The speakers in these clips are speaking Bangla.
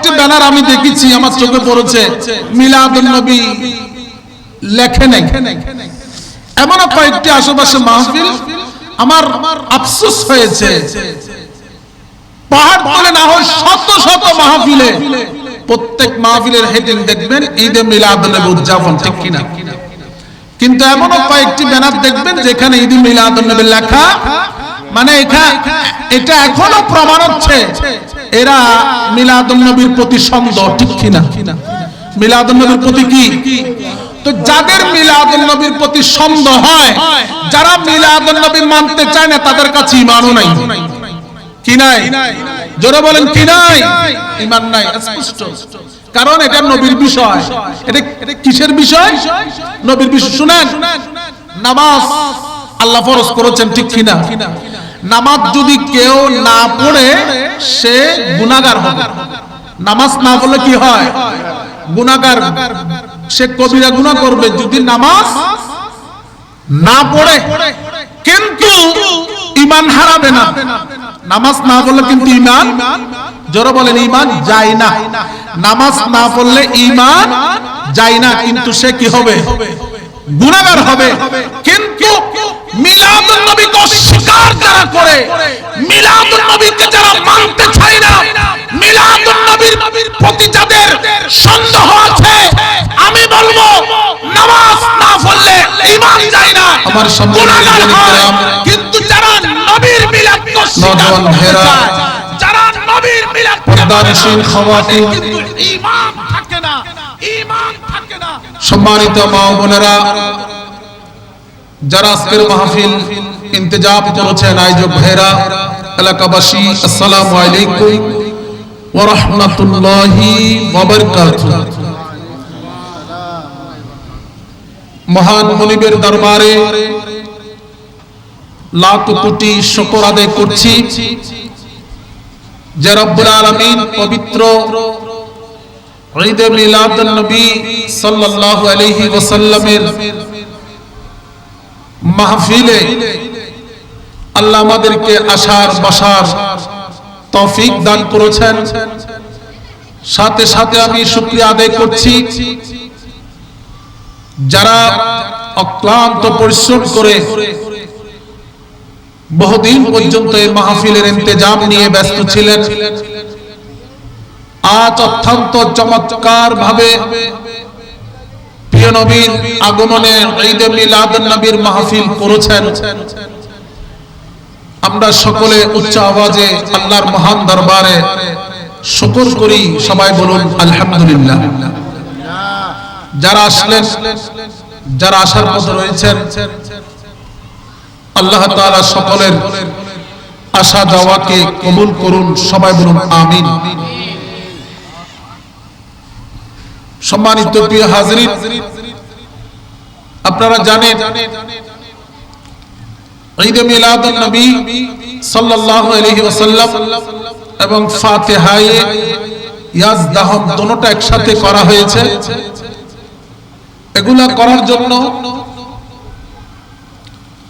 কয়েকটি ব্যানার আমি দেখেছি, আমার চোখে পড়েছে। মিলাদুন নবী লেখে নেই। এমনও কয়েকটি আশেপাশে মাহফিল আমার আফসোস হয়েছে। পাহাড় বলে না হয় শত শত মাহফিলে প্রত্যেক মাহফিলের হেডিং দেখবেন, ঈদে মিলাদুন নবী উদযাপন, ঠিক কিনা? কিন্তু এমনও কয়েকটি ব্যানার দেখবেন যেখানে ঈদ মিলাদুন নবী লেখা মানে এটা এখনও প্রমাণ হচ্ছে এরা মিলাদুন নবীর প্রতি সন্দেহ, ঠিক কিনা? মিলাদুন নবীর প্রতি কি? তো যাদের মিলাদুন নবীর প্রতি সন্দেহ হয়, যারা মিলাদুন নবী মানতে চায় না, তাদের কাছে ইমানও নাই। কি নাই? জোরে বলেন, কি নাই? ইমান নাই, স্পষ্ট। কারণ এটা নবীর বিষয়। এটা কিসের বিষয়? নবীর বিষয়, শুনেন। নামাজ আল্লাহ ফরজ করেছেন, ঠিক কিনা? নামাজ যদি কেউ না পড়ে, সে গুনাহগার হবে। নামাজ না পড়লে কি হয়? গুনাহগার সে কবিরা গুনাহ করবে। যদি নামাজ না পড়ে, কিন্তু ইমান হারাবে না। নামাজ না পড়লে কিন্তু ইমান জোরে বলেন ইমান যায় না। নামাজ না পড়লে ইমান যায় না, কিন্তু সে কি হবে? গুনাহগার হবে কিন্তু নবীকে অস্বীকার যারা করে নবীকে যারা মানতে চায় না নবীর প্রতি যাদের সন্দেহ আছে আমি বলব নামাজ না পড়লে ঈমান যায় না আমার মুসলিম হয়। কিন্তু যারা নবীর মিলাদকে অস্বীকার নওজোয়ান করতে চায়, যারা নবীর মিলাদকে পর্দানশীল মানে, খাওয়াতিন, কিন্তু ঈমান সম্মানিত মা বোনেরা, যারা আজকের মাহফিল ইন্তজাম করেছেন আয়োজক ভাইরা এলাকাবাসী, আসসালামু আলাইকুম ওয়া রাহমাতুল্লাহি ওয়া বারাকাতুহু। মহান মনিবের দরবারে লাখ কোটি শুকর আদায় করছি। যে রব্বুল আলামিন পবিত্র ঈদে মিলাদুন নবী সাল্লাল্লাহু আলাইহি ওয়াসাল্লামের মাহফিলে আল্লাহ আমাদেরকে আসার বসার তৌফিক দান করেছেন। সাথে সাথে আমি শুকরিয়া আদায় করছি। যারা অক্লান্ত পরিশ্রম করে বহুদিন পর্যন্ত এই মাহফিলের ইন্তেজাম নিয়ে ব্যস্ত ছিলেন আজ অত্যন্ত চমৎকার ভাবে প্রিয় নবীর আগমনে ঈদে মিলাদুন নবীর মাহফিল করেছেন। আমরা সকলে উচ্চ আওয়াজে আল্লাহর মহান দরবারে শুকর করি, সবাই বলুন আলহামদুলিল্লাহ। যারা আসলেন, যারা আসার পথে রয়েছেন, আল্লাহ তাআলা সকলের আশা যাওয়াকে কবুল করুন, সবাই বলুন আমিন আমিন। সম্মানিত প্রিয় হাজরিন, আপনারা জানেন এবং একসাথে করা হয়েছে। এগুলা করার জন্য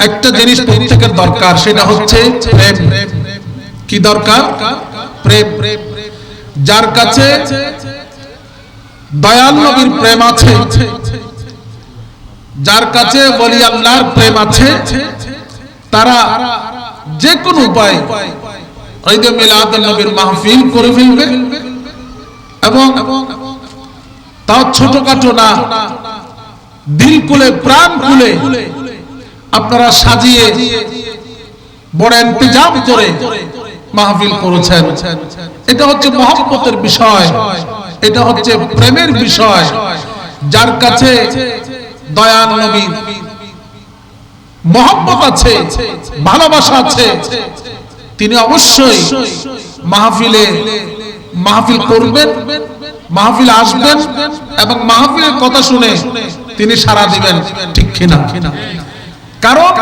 একটা জিনিস প্রত্যেকের দরকার, সেটা হচ্ছে কি দরকার? প্রেম। যার কাছে দয়াল নবীর প্রেম আছে। যার কাছে বলি আল্লাহর প্রেম আছে, তারা যে কোনো উপায় ঈদে মিলাদ নবীর মাহফিল করে ফেলবে এবং তাও ছোটখাটো না, দিল কুলে প্রাণ কুলে আপনারা সাজিয়ে বড় ইন্তজাম করে মাহফিল করেছেন। এটা হচ্ছে মহব্বতের বিষয়। এটা হচ্ছে প্রেমের বিষয়। যার কাছে দয়াল নবী মহব্বত আছে, ভালোবাসা আছে, তিনি অবশ্যই মাহফিলে মাহফিল করবেন, মাহফিল আসবেন এবং মাহফিলের কথা শুনে তিনি সারা দিবেন, ঠিক কিনা? কারণ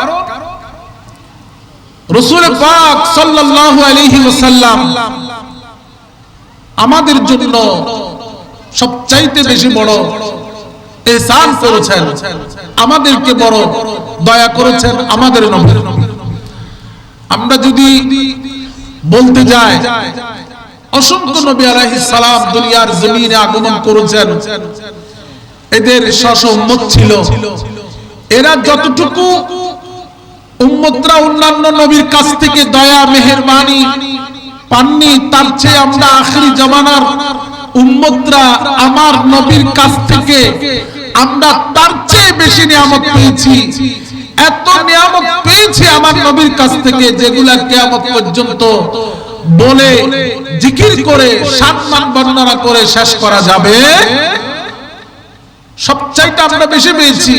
রসুল পাক সাল্লাল্লাহু আলাইহি ওয়াসাল্লাম আমাদের জন্য সবচাইতে বেশি বড় এহসান করেছেন। আমাদেরকে বড় দয়া করেছেন আমাদের নবী। আমরা যদি বলতে যাই, অসংখ্য নবী আলাইহিস সালাম দুনিয়ার জমিনে আগমন করেছেন। এদের উম্মত ছিল। এরা যতটুকু উম্মতরা অন্যান্য নবীর কাছ থেকে দয়া, মেহেরবানি পাননি, তার চেয়ে আমরা আখরি জামানার উম্মতরা আমার নবীর কাছ থেকে আমরা তার চেয়ে বেশি নিয়ামত পেয়েছি। এত নিয়ামত পেয়েছি আমার নবীর কাছ থেকে যেগুলা কিয়ামত পর্যন্ত বলে, জিকির করে সম্মান বর্ণনা করে শেষ করা যাবে। সবচাইতে আমরা বেশি পেয়েছি।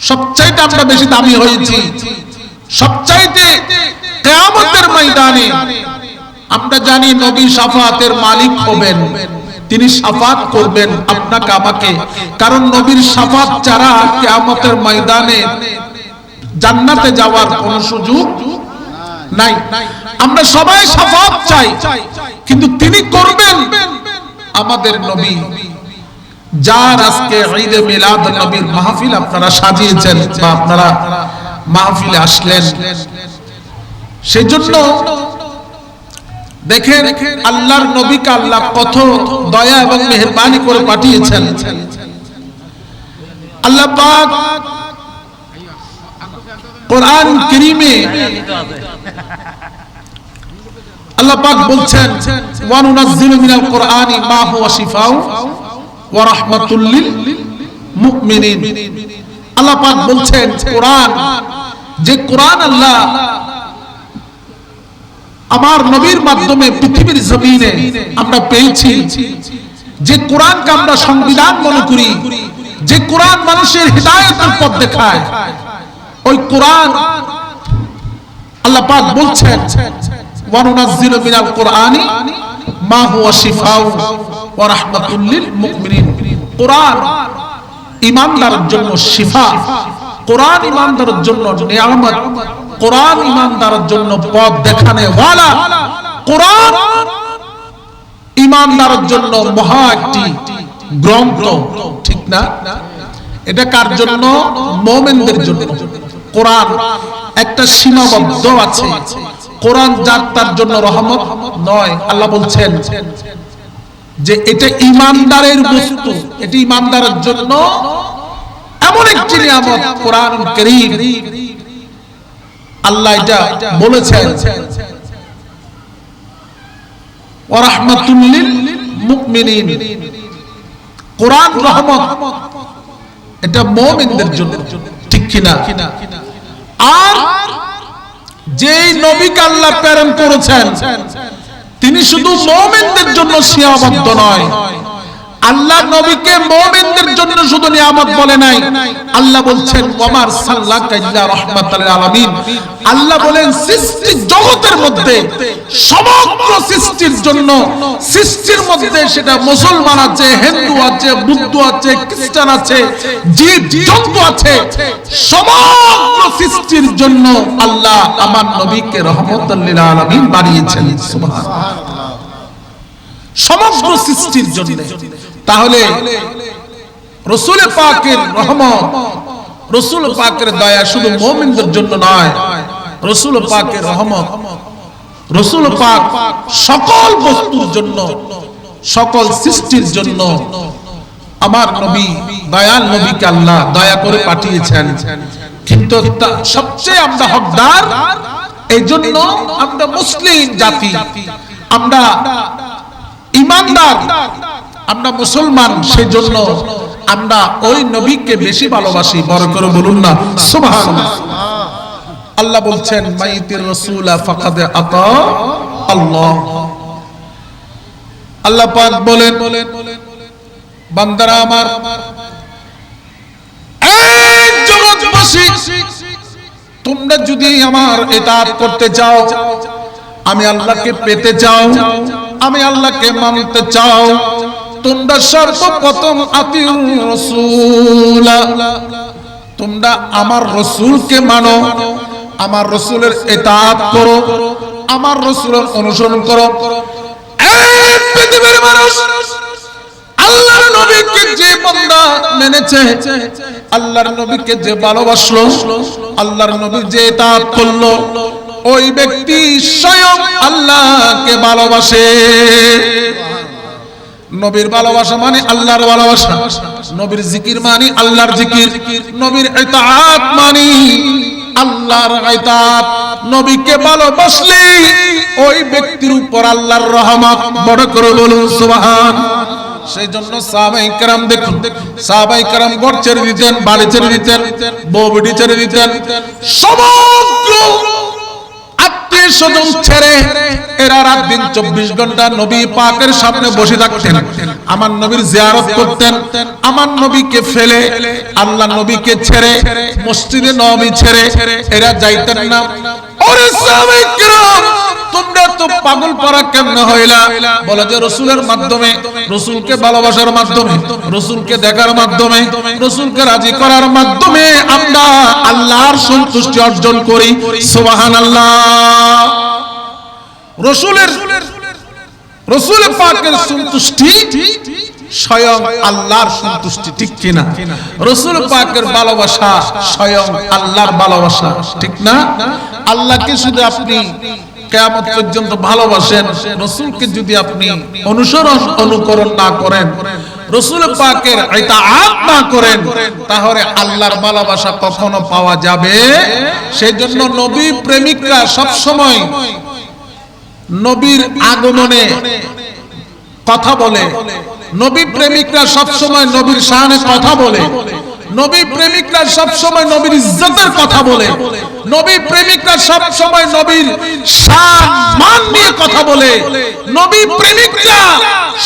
সবচাইতে আমরা বেশি দামি হয়েছি। সবচাইতে কেয়ামতের ময়দানে আমরা জানি নবী সাফাতের মালিক হবেন। তিনি সাফাত করবেন আপনাকে, আমাকে। কারণ নবীর সাফাত ছাড়া কেয়ামতের ময়দানে জান্নাতে যাওয়ার কোন সুযোগ নাই। আমরা সবাই সাফাত চাই, কিন্তু তিনি করবেন আমাদের নবী। যার আজকে ঈদে মিলাদ নবীর মাহফিল আপনারা সাজিয়েছেন বা আপনারা মাহফিলে আসলেন। সেজন্য দেখেন আল্লাহর নবীকে আল্লাহ কত দয়া এবং মেহেরবানি করে পাঠিয়েছেন। আল্লাহ পাক কোরআন কারীমে আল্লাহ পাক বলছেন, ওয়া নুনাজ্জিলু মিনাল কোরআনি মা হুয়া শিফাউ। বলছেন, কোরআন, যে কোরআন আল্লাহ আমার নবীর মাধ্যমে পৃথিবীর জমিনে আমরা পেয়েছি, যে কোরআনকে আমরা সংবিধান মনে করি, যে কোরআন মানুষের হৃদায়তের পথ দেখায়, ওই কোরআন আল্লাহ পাক বলছেন ওয়ানুনাজ্জিলু মিনাল কোরআনি মা হুয়া শিফাউ ওয়া রাহমাতুল লিল মুমিনিন। কোরআন ইমানদারের জন্য শিফা। ইমানদারের জন্য কোরআন ইমানদারের জন্য পথ ইমানদারের জন্য মহা একটি গ্রন্থ, ঠিক না? এটা কার জন্য? মোমেনদের জন্য। কোরআন একটা সীমাবদ্ধ আছে। কোরআন যার তার জন্য রহমত নয়, আল্লাহ বলছেন যে এটা ইমানদারের বস্তু, এটি ইমানদারের জন্য এমন একটি নিয়ামত কোরআন করিম। আল্লাহ এটা বলেছেন। ঠিক কিনা? আর যেই নবীকে আল্লাহ প্রেরণ করেছেন তিনি শুধু মোমেনদের জন্য সীমাবদ্ধ নয় আল্লাহ নবীকে মুমিনদের জন্য শুধু নিয়ামত বলে নাই। আল্লাহ বলছেন, ওমার সাল্লাল্লাহু ইল্লা রাহমাতাল আলামিন। আল্লাহ বলেন, সৃষ্টি জগতের মধ্যে, সমগ্র সৃষ্টির জন্য, সৃষ্টির মধ্যে সেটা মুসলমান আছে, হিন্দু আছে, বুদ্ধ আছে, খ্রিস্টান আছে, জীব, জন্তু আছে, সমগ্র সৃষ্টির জন্য আল্লাহ আমার নবীকে রহমতুল লিল আলামিন বানিয়েছেন। সুবহানাল্লাহ। সমগ্র সৃষ্টির জন্য। তাহলে রসুল পাকের রহমত, রসুল পাকের দয়া শুধু মোমিনদের জন্য নয়, রসুল পাকের রহমত, রসুল পাক সকল বস্তুর জন্য, সকল সৃষ্টির জন্য আমার নবী, দয়াল নবীকে আল্লাহ দয়া করে পাঠিয়েছেন। কিন্তু সবচেয়ে আমরা হকদার, এই জন্য আমরা মুসলিম জাতি, আমরা ইমানদার। আমরা মুসলমান সেই জন্য আমরা ওই নবীকে বেশি ভালোবাসি। বড় করে বলুন না, সুবহানাল্লাহ। আল্লাহ বলছেন, মাইতির রাসূলা ফাকাদ আতা আল্লাহ। আল্লাহ পাক বলেন, বান্দারা আমার তোমরা যদি আমার ইতাআত করতে চাও, আমি আল্লাহকে পেতে চাও আমি আল্লাহকে মানতে চাও। তোমরা সর্বপ্রথম তোমরা আমার রসুলকে মানো। আমার রসুলের ইতাআত করো। আমার রসুলের অনুসরণ করো। পৃথিবীর আল্লাহর নবীকে যে বান্দা মেনেছে, আল্লাহর নবীকে যে ভালোবাসলো, আল্লাহর নবী যে ইতাআত করল ওই ব্যক্তি স্বয়ং আল্লাহকে ভালোবাসে নবীর ভালোবাসা মানে আল্লাহর ভালোবাসা নবীর জিকির মানে আল্লাহর জিকির নবীর ইতাআত মানে আল্লাহর ইতাআত নবীকে ভালোবাসলে ওই ব্যক্তির উপর আল্লাহর রহমত বড় করে বলুন সুবহান সেই জন্য সাহাবাই کرام দেখুন সাহাবাই کرام ঘর ছেড়ে দিতেন বাড়ি ছেড়ে দিতেন বউ বিটি ছেড়ে দিতেন সমগ্র আত্মীয় স্বজন ছেড়ে এরা রাত দিন চব্বিশ ঘণ্টা নবী পাকের সামনে বসে থাকতেন। আমার নবীর জিয়ারত করতেন। আমার নবীকে ফেলে, আল্লাহ নবীকে ছেড়ে, মসজিদে নবী ছেড়ে এরা যাইতেন না। ওরে সাহাবায়ে কিরাম! তোমরা তো পাগল পারা কেমনে হইলা? বলে যে রসুলের মাধ্যমে, রসুলকে ভালোবাসার মাধ্যমে, রসুলকে দেখার মাধ্যমে, রসুলকে রাজি করার মাধ্যমে আমরা আল্লাহর সন্তুষ্টি অর্জন করি। সুবাহান আল্লাহ রসুলের, রসুল পাকের সন্তুষ্টি স্বয়ং আল্লাহর সন্তুষ্টি, ঠিক কিনা? রসুল পাকের ভালোবাসা স্বয়ং আল্লাহর ভালোবাসা, ঠিক না? আল্লাহকে শুধু আপনি কেমন পর্যন্ত ভালোবাসেন। রসুলকে যদি আপনি অনুসরণ অনুকরণ না করেন, রসুল পাকের না করেন, তাহলে আল্লাহর ভালোবাসা কখনো পাওয়া যাবে? সেই জন্য নবী প্রেমিকরা সব সময় নবীর আগমনে কথা বলে। নবী প্রেমিকরা সব সময় নবীর শানে কথা বলে। নবী প্রেমিকরা সব সময় নবীর ইজ্জতের কথা বলে। নবী প্রেমিকরা সব সময় নবীর শান, মান নিয়ে কথা বলে। নবী প্রেমিকরা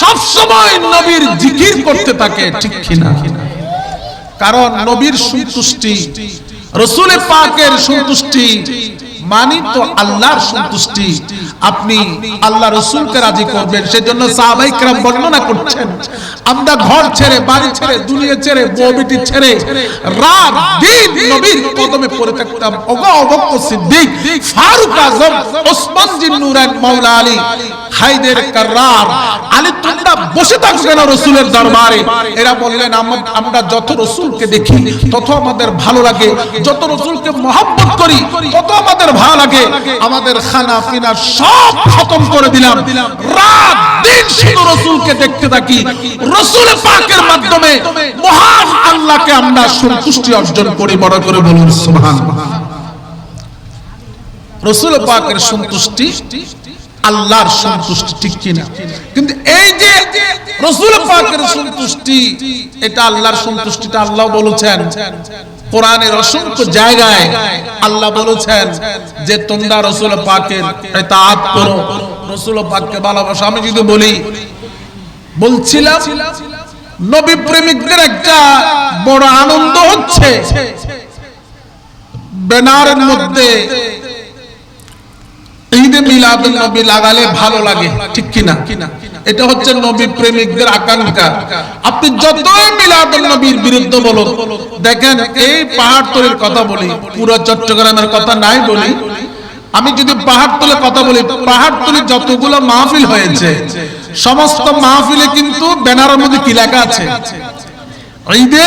সব সময় নবীর জিকির করতে থাকে, ঠিক কিনা? কারণ নবীর সন্তুষ্টি রসুলের পাকের সন্তুষ্টি মানি তো আল্লাহর সন্তুষ্টি। আপনি আল্লাহ রসুলকে রাজি করবেন, সেজন্য সাহাবাই বর্ণনা করছেন, আমরা ঘর ছেড়ে, বাড়ি ছেড়ে, দুনিয়া ছেড়ে বউবিটি ছেড়ে, রাত, দিন নবীর কদমে পড়ে থাকতাম। অগ অবক্ষ সিদ্দিক, ফারুক আজম, ওসমান জিন নুরান, মাওলা আলী, হায়দের কররার আলী তোমরা বসে থাকো কেন রসুলের দরবারে? এরা বললেন আমরা যত রসুলকে দেখি, তত আমাদের ভালো লাগে। যত রসুলকে মহব্বত করি, তত আমাদের ভালো লাগে। আমাদের খানা পিনা সব খতম করে দিলাম। রাত দিন শুধু রসুলকে দেখতে থাকি। রসুল পাকের মাধ্যমে মহান আল্লাহকে আমরা সন্তুষ্টি অর্জন করি। বড় করে বলুন, সুবহান রসুল পাকের সন্তুষ্টি আল্লাহর সন্তুষ্টি ঠিক কিনা? কিন্তু এই যে রসুল পাকের সন্তুষ্টি, এটা আল্লাহর সন্তুষ্টিটা আল্লাহ বলেছেন। কোরআনের অসংখ্য জায়গায় আল্লাহ বলেছেন যে তোমরা রসুল পাকের ইতাআত করো। রসুল পাককে ভালোবাসো। আমি যদি বলি, বলছিলাম, নবী প্রেমিকদের একটা বড় আনন্দ হচ্ছে। ব্যানারের মধ্যে ঈদে মিলাদুল নবী লাগালে ভালো লাগে, ঠিক কিনা? এটা হচ্ছে নবী প্রেমিকদের আকাঙ্ক্ষা। আপনি যতই মিলাদুল নবীর বিরুদ্ধে বলুন, দেখেন এই পাহাড়তলির কথা বলি, পুরো চট্টগ্রামের কথা নাই বলি। আমি যদি পাহাড়তলে কথা বলি পাহাড়তলি যতগুলো মাহফিল হয়েছে, সমস্ত মাহফিলে কিন্তু ব্যানারের মধ্যে কি লেখা আছে? ঈদে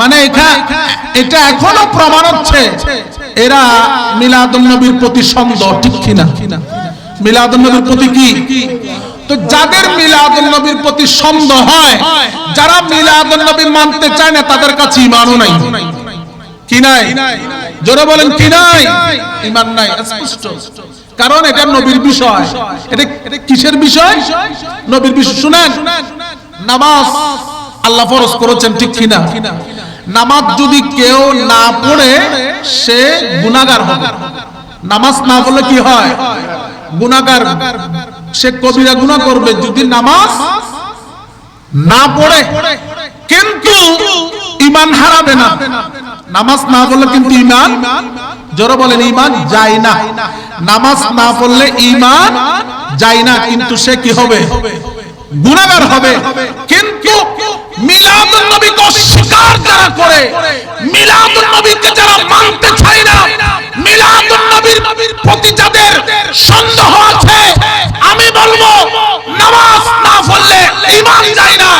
মানে এটা এটা এখনও প্রমাণ হচ্ছে। এরা মিলাদুল নবীর প্রতি সন্দেহ ঠিক কিনা? মিলাদুল নবীর প্রতি কি? তো যাদের মিলাদুল নবীর প্রতি সন্দেহ হয় যারা মিলাদুল নবী মানতে চায় না তাদের কাছে ইমানও নাই। কি নাই? জোরে বলেন কি নাই? ইমান নাই স্পষ্ট। কারণ এটা নবীর বিষয়। এটা কিসের বিষয়? নবীর বিষয় শুনেন। নামাজ আল্লাহ ফরজ করেছেন ঠিক কিনা? নামাজ যদি কেউ না পড়ে, সে গুনাহগার হবে। নামাজ না পড়লে কি হয়? গুনাহগার সে কবিরা গুনাহ করবে যদি নামাজ না পড়ে। কিন্তু ইমান হারাবে না। নামাজ না পড়লে কিন্তু ইমান জোরে বলেন ইমান যায় না। নামাজ না পড়লে ইমান যায় না। কিন্তু সে কি হবে? গুণাগার হবে। কিন্তু মিলাদুন নবীকে অস্বীকার যারা করে? মিলাদুন নবীকে যারা মানতে চায় না মিলাদুন নবীর প্রতি যাদের সন্দেহ আছে, আমি বলব, নামাজ না পড়লে ঈমান যায় না,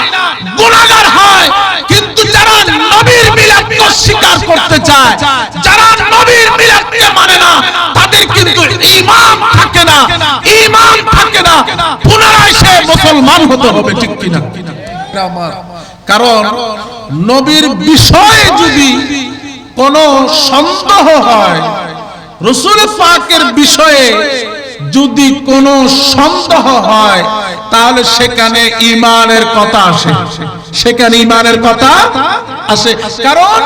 গুনাহগার হয়। কিন্তু যারা নবীর মিলাদকে অস্বীকার করতে চায়, যারা নবীর মিলাদকে মানে না, তাদের কিন্তু ঈমান থাকে না, ঈমান থাকে না। পুনরায় সে মুসলমান হতে হবে, ঠিক কিনা? কারণ নবীর বিষয়ে যদি কোনো সন্দেহ হয়, রসুল পাকের বিষয়ে যদি কোনো সন্দেহ হয়, তাহলে সেখানে ইমানের কথা আসে। সেখানে ইমানের কথা আসে। কারণ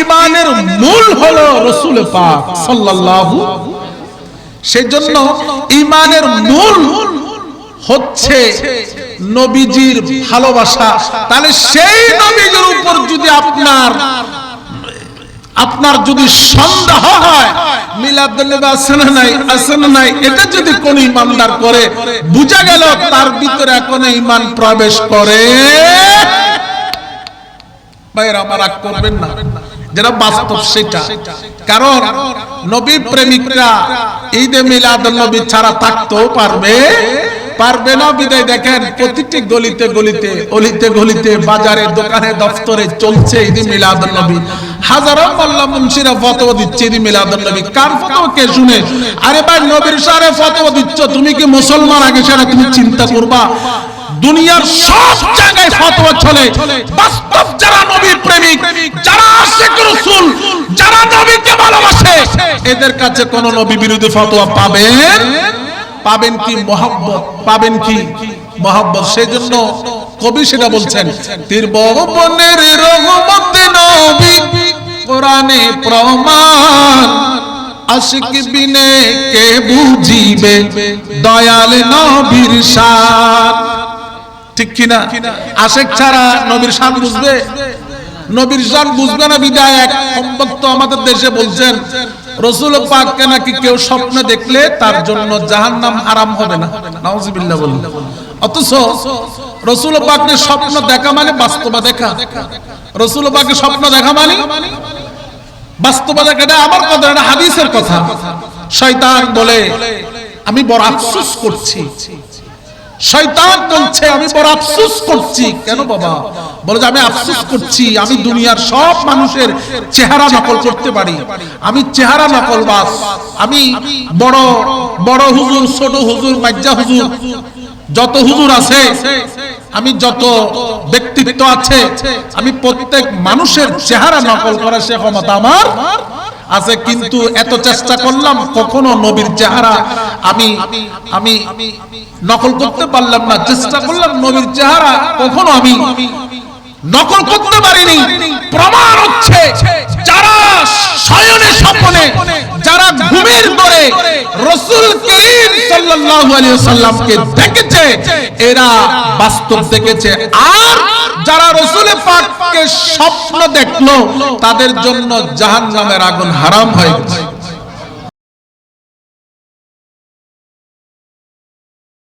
ইমানের মূল হলো রসুল পাক সাল্লাল্লাহু, সেজন্য ইমানের মূল হচ্ছে নবীজির ভালোবাসা। তাহলে সেই নবীজির উপর যদি আপনার আপনার যদি সন্দেহ হয় প্রবেশ যেটা বাস্তব সেটা। কারণ নবী প্রেমিকরা ঈদে মিলাদ নবী ছাড়া থাকতেও পারবে। পারবে না বিদায়। দেখেন প্রতিটি গলিতে গলিতে, অলিতে গলিতে, বাজারে, দোকানে, দফতরে চলছে ঈদে মিলাদ নবী। হাজারো মোল্লা মুন্সিরা ফতোয়া দিচ্ছে নবী। কার ফতোয়া কে শুনে? আরে ভাই, নবীর ফতোয়া দিচ্ছ। তুমি কি মুসলমান? আগে তুমি চিন্তা করবা। দুনিয়ার সব জায়গায় ফতোয়া চলে। বাস্তব যারা নবী প্রেমিক, যারা আশিক রাসূল, যারা নবীকে ভালোবাসে, এদের কাছে কোন নবী বিরোধী ফতোয়া পাবেন পাবেন কি মোহাব্বত? পাবেন কি মোহাব্বত? সেজন্য কবি সেটা বলছেন, তীর বনের রহমত নবী কোরআনে প্রমাণ, আশিক বিনে কে বুঝিবে দয়াল নবীর শান? ঠিক কিনা আশেক ছাড়া নবীর শান বুঝবে? নবীর শান বুঝবে না বিদায় এক সম্পর্ক আমাদের দেশে বলছেন রসুল পাককে নাকি কেউ স্বপ্নে দেখলে তার জন্য জাহান্নাম আরাম হবে না। অথচ রসুল পাককে স্বপ্ন দেখা মানে বাস্তবা দেখা। রসুল পাককে স্বপ্ন দেখা মানে বাস্তবা দেখা, এটা আমার কথা এটা হাদিসের কথা। শয়তান বলে, আমি বড় আফসোস করছি। শয়তান বলছে, আমি বড় আফসোস করছি। কেন বাবা? বলে আমি আফসোস করছি, আমি দুনিয়ার সব মানুষের চেহারা নকল করতে পারি। আমি চেহারা নকল, বাস। আমি বড় বড় হুজুর, ছোট হুজুর মাজ্জা হুজুর, যত হুজুর আছে, আমি যত ব্যক্তিত্ব আছে, আমি প্রত্যেক মানুষের চেহারা নকল করার সে ক্ষমতা আমার আছে, কিন্তু এত চেষ্টা করলাম, কখনো নবীর চেহারা আমি আমি নকল করতে পারলাম না। চেষ্টা করলাম নবীর চেহারা, কখনো আমি নকল করতে পারিনি। প্রমাণ হচ্ছে যারা শয়নে স্বপ্নে, যারা ঘুমের পরে রসুল করিম সাল্লাল্লাহু আলাইহি সাল্লামকে দেখেছে, এরা বাস্তব দেখেছে। আর যারা রসুল পাককে স্বপ্ন দেখল, তাদের জন্য জাহান্নামের আগুন হারাম হয়ে গেছে।